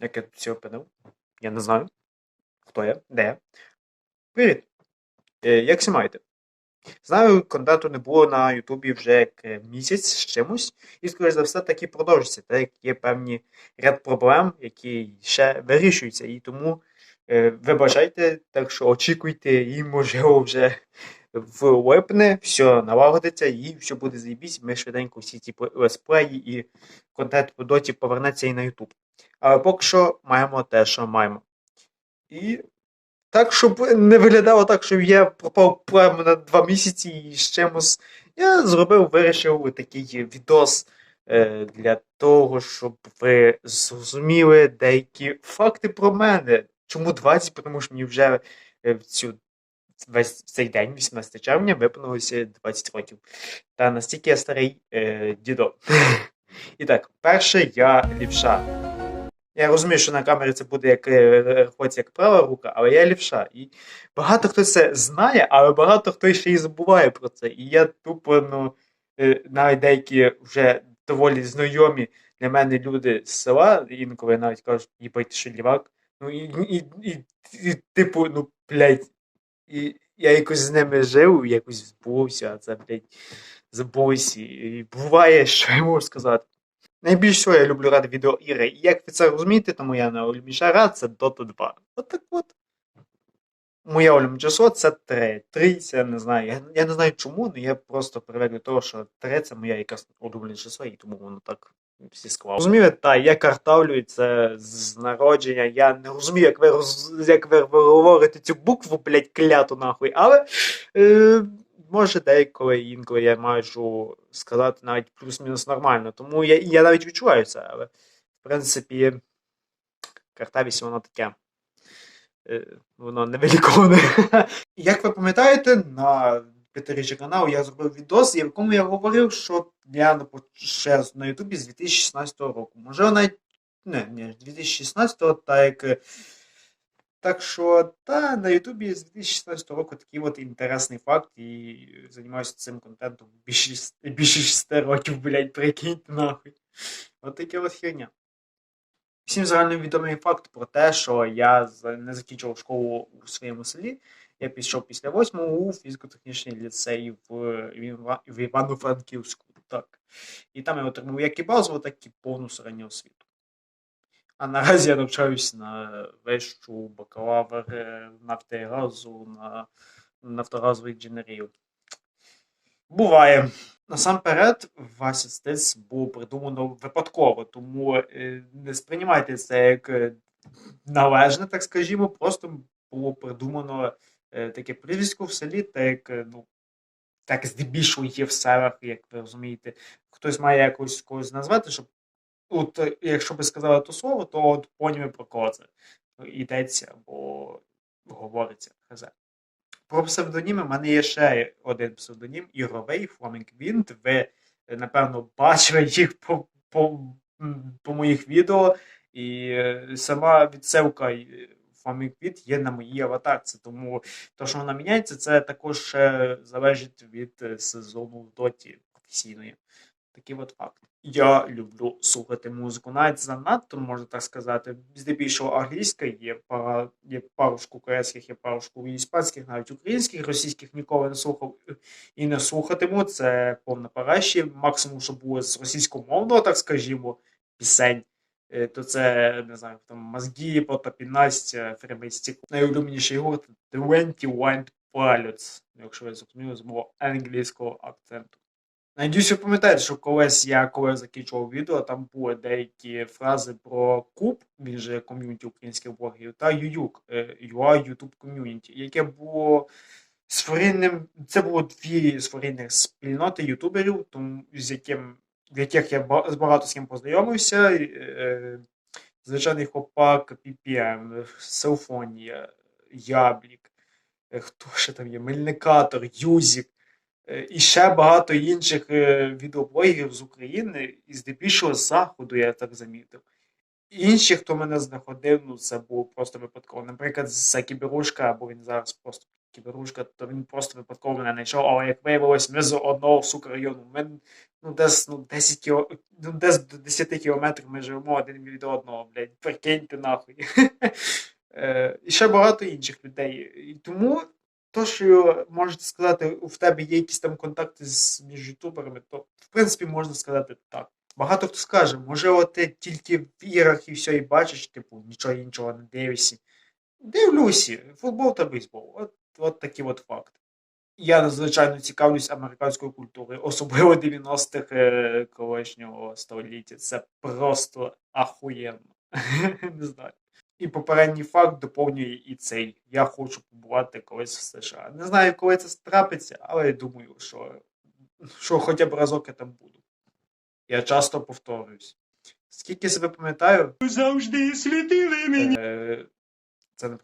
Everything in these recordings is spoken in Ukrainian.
Як я тут всі опинив? Я не знаю. Хто я? Де я? Привіт! Е, як всі маєте? Знаю, контенту не було на Ютубі вже як е, місяць з чимось, і, скоріш за все, так і продовжиться, так як є певні ряд проблем, які ще вирішуються. І тому е, вибачайте, так що очікуйте, і можливо вже в липні все налагодиться і все буде заєбісь. Ми швиденько всі ці летсплеї і контент по доті повернеться і на Ютуб. Але поки що маємо те, що маємо. І так, щоб не виглядало так, що я пропав прямо на два місяці і з чимось. Я зробив, вирішив такий відос е, для того, щоб ви зрозуміли деякі факти про мене. Чому 20? Тому що мені вже е, в цю весь цей день, 18 червня, виповнилося 20 років. Та настільки я старий е, дідо. І так, перше я лівша. Я розумію, що на камері це буде як е, рахуватися як права рука, але я лівша. І багато хто це знає, але багато хто ще й забуває про це. І я тупо, ну, е, навіть деякі вже доволі знайомі для мене люди з села, інколи навіть кажуть, їбать, що лівак. Ну і, і, і, і, типу, ну, блядь, і я якось з ними жив, якось збувся, а це, блядь, забувся. І буває, що я можу сказати. Найбільше всього я люблю грати відеоігри. І як ви це розумієте, то моя найулюбленіша гра це Dota 2. От так от. Моя улюблене число це 3. 3 це не знаю. Я, я не знаю чому, але я просто привик до того, що 3 це моя якась улюблене число, і тому воно так всі склало. Розумієте, та я картавлю і це з народження. Я не розумію, як ви роз... як ви говорите цю букву, блядь, кляту нахуй, але. Е... Може, деколи інколи я можу сказати навіть плюс-мінус нормально. Тому я я навіть відчуваю це, але в принципі, картавість воно таке. е, Воно невеликоване. Як ви пам'ятаєте, на п'ятиріччя каналу я зробив відос, в якому я говорив, що я на ще на Ютубі з 2016 року. Може, навіть не, не 2016-го, так як. Так що, та, на Ютубі з 2016 року такий от інтересний факт, і займаюся цим контентом більше, більше 6 років, блядь, прикиньте нахуй. От таке от херня. Всім загально відомий факт про те, що я не закінчував школу у своєму селі. Я пішов після восьмого у фізико-технічний ліцей в, Івано-Франківську. Так. І там я отримав як і базову, так і повну середню освіту. А наразі я навчаюсь на вищу бакалавр е, нафти і газу на нафтогазову інженерію. Буває. Насамперед, Вася Стець було придумано випадково, тому е, не сприймайте це як е, належне, так скажімо, просто було придумано таке прізвисько в селі, так як ну, так здебільшого є в селах, як ви розумієте, хтось має якось когось назвати, щоб от, е, якщо би сказали то слово, то от поніми про кого це йдеться або говориться. Хз. Про псевдоніми в мене є ще один псевдонім ігровий Flaming Wind. Ви, напевно, бачили їх по по, по моїх відео, і е, сама відсилка Wind є на моїй аватарці. Тому то, що вона міняється, це також залежить від е, сезону в доті професійної. Такий от факт. Я люблю слухати музику, навіть занадто, можна так сказати. Здебільшого англійська, є пара, є парушку корейських, є парушку іспанських, навіть українських, російських ніколи не слухав і не слухатиму. Це повна параші. Максимум, що було з російськомовного, так скажімо, пісень. Е, то це не знаю, там мозги, потопінast, фремейстік. Найулюбленіший гурт 21 Pilots, якщо ви зрозуміли, з мого англійського акценту. Надіюсь, ви пам'ятаєте, що колись я коли закінчував відео, там були деякі фрази про Куб, він же ком'юніті українських блогерів, та Ююк, UA YouTube ком'юніті, яке було створенням, це було дві створенних спільноти ютуберів, тому з яким в яких я багато з ким познайомився. Е, звичайний хлопак, PPM, Селфонія, Яблік, е, хто ще там є, Мельникатор, Юзік. Е, і ще багато інших відеоблогерів з України, і здебільшого з заходу, я так замітив. Інші, хто мене знаходив, ну це було просто випадково. Наприклад, Сакі Берушка, або він зараз просто кіберушка, то він просто випадково мене знайшов, але як виявилось, ми з одного сука району. Ми ну, десь, ну, 10 кіло... ну, десь до 10 кілометрів ми живемо один від одного, блядь, прикиньте нахуй. Е, І ще багато інших людей. І тому то, що можете сказати, в тебе є якісь там контакти з між ютуберами, то в принципі можна сказати так. Багато хто скаже, можливо, ти тільки в іграх і все і бачиш, типу, нічого іншого не дивишся. Дивлюся, футбол та бейсбол. От, от такі от факти. Я надзвичайно цікавлюсь американською культурою, особливо 90-х е, колишнього століття. Це просто ахуєнно. Не знаю. І попередній факт доповнює і цей. Я хочу побувати колись в США. Не знаю, коли це трапиться, але я думаю, що, що хоча б разок я там буду. Я часто повторююсь. Скільки себе пам'ятаю, Завжди світили мені. е, це не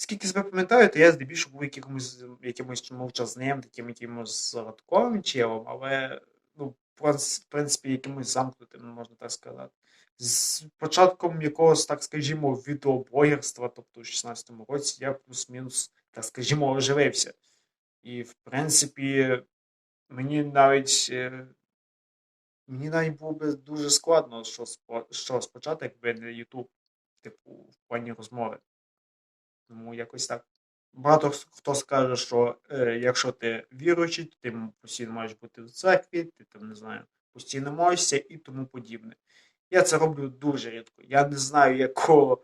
Скільки себе пам'ятаю, то я здебільшого був якимось, якимось мовчазним, таким якимось загадковим челом, але ну, в принципі, якимось замкнутим, можна так сказати. З початком якогось, так скажімо, відеоблогерства, тобто у 16-му році, я плюс-мінус, так скажімо, оживився. І, в принципі, мені навіть. е, Мені навіть було би дуже складно, що, що спочатку, якби не YouTube, типу, в плані розмови. Тому якось так. Багато хто скаже, що е, якщо ти віруючий, то ти постійно маєш бути в церкві, ти там не знаю, постійно молишся і тому подібне. Я це роблю дуже рідко. Я не знаю, якого,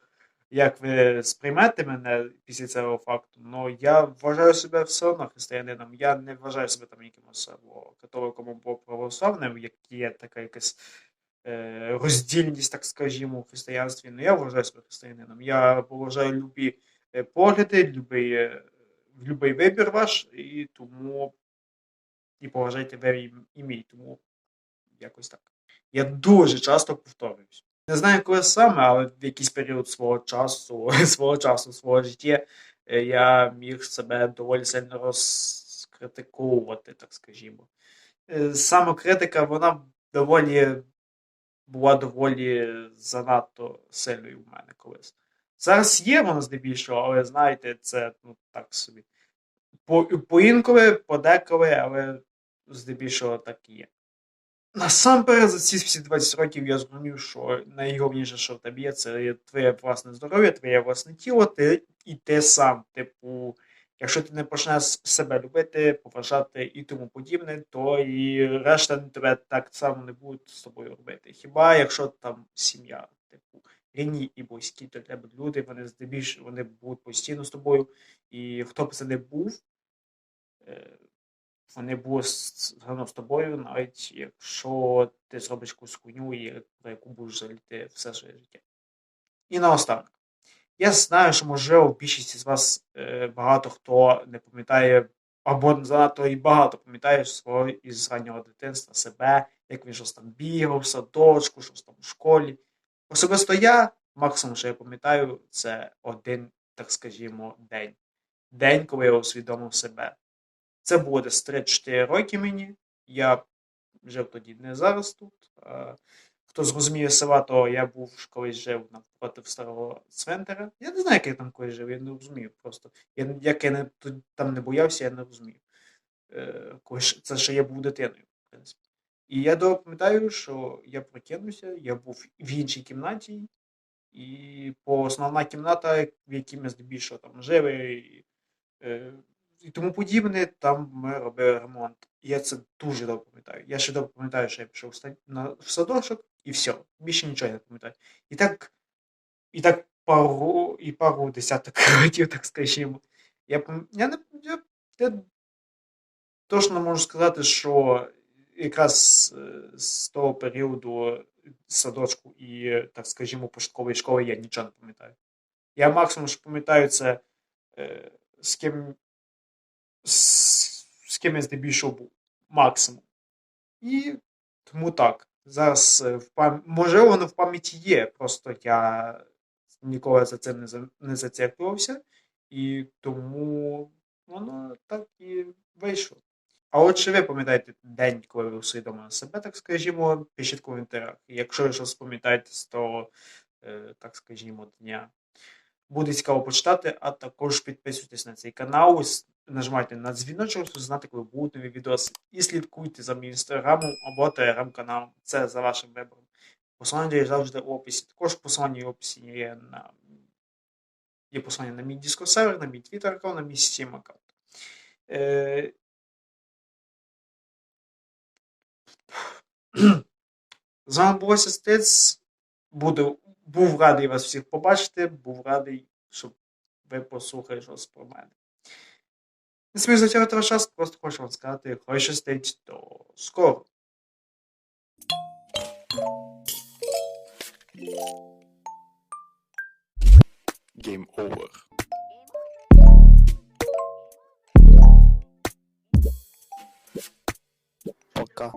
як ви сприймете мене після цього факту, але я вважаю себе все одно християнином. Я не вважаю себе там якимось або католиком або православним, як є така якась е, роздільність, так скажімо, у християнстві. Ну я вважаю себе християнином. Я поважаю любі погляди, любий, е, любий вибір ваш, і тому і поважайте ви і, мій. Тому якось так. Я дуже часто повторююсь. Не знаю, коли саме, але в якийсь період свого часу, свого часу, свого життя, е, я міг себе доволі сильно розкритиковувати, так скажімо. Е, Самокритика, вона доволі була доволі занадто сильною в мене колись. Зараз є воно здебільшого, але знаєте, це ну так собі. По, поінколи, подеколи, але здебільшого так і є. Насамперед, за ці всі 20 років я зрозумів, що найголовніше, що в тебе є, це твоє власне здоров'я, твоє власне тіло, ти і ти сам. Типу, якщо ти не почнеш себе любити, поважати і тому подібне, то і решта тебе так само не будуть з тобою робити. Хіба якщо там сім'я, типу, рідні і близькі до тебе люди, вони здебільшого вони будуть постійно з тобою, і хто б це не був, е, вони будуть з з тобою, навіть якщо ти зробиш якусь хуйню, про яку будеш жаліти все своє життя. І наостанок. Я знаю, що можливо більшість з вас е, багато хто не пам'ятає, або занадто і багато пам'ятає свого із раннього дитинства себе, як він щось там бігав, в садочку, щось там в школі. Особисто я, максимум, що я пам'ятаю, це один, так скажімо, день. День, коли я усвідомив себе. Це було десь 3-4 роки мені. Я жив тоді не зараз тут. Хто зрозуміє села, то я був колись жив навпроти старого цвинтара. Я не знаю, як я там колись жив, я не розумію просто. Я, як я не, там не боявся, я не розумію. Е, це ще я був дитиною, в принципі. І я добре пам'ятаю, що я прокинувся, я був в іншій кімнаті, і по основна кімната, в якій ми здебільшого там жили, і, і тому подібне, там ми робили ремонт. Я це дуже добре пам'ятаю. Я ще добре пам'ятаю, що я пішов в садочок, і все. Більше нічого не пам'ятаю. І так, і так пару, і пару десяток років, так скажімо. Я, я, я, я точно можу сказати, що якраз е, з того періоду садочку і, так скажімо, початкової школи я нічого не пам'ятаю. Я максимум, що пам'ятаю, це е, з ким з, ким я здебільшого був. Максимум. І тому так. Зараз е, в пам... можливо, воно в пам'яті є, просто я ніколи за цим не, за... не зацікавився, і тому воно так і вийшло. А от чи ви пам'ятаєте день, коли ви усвідомили себе, так скажімо, пишіть в коментарях. Якщо ви щось пам'ятаєте з того, е, так скажімо, дня. буде цікаво почитати, а також підписуйтесь на цей канал, нажимайте на дзвіночок, щоб знати, коли будуть нові відоси. І слідкуйте за моїм інстаграмом або телеграм-каналом. Це за вашим вибором. Посилання є завжди в описі. Також посилання в описі є на є посилання на мій Discord на мій Twitter аккаунт, на мій Steam аккаунт. Е... З вами був Буду, був радий вас всіх побачити, був радий, щоб ви послухали щось про мене. Не смію затягати ваш час, просто хочу вам сказати, хай щастить, до скоро. Game over. Пока.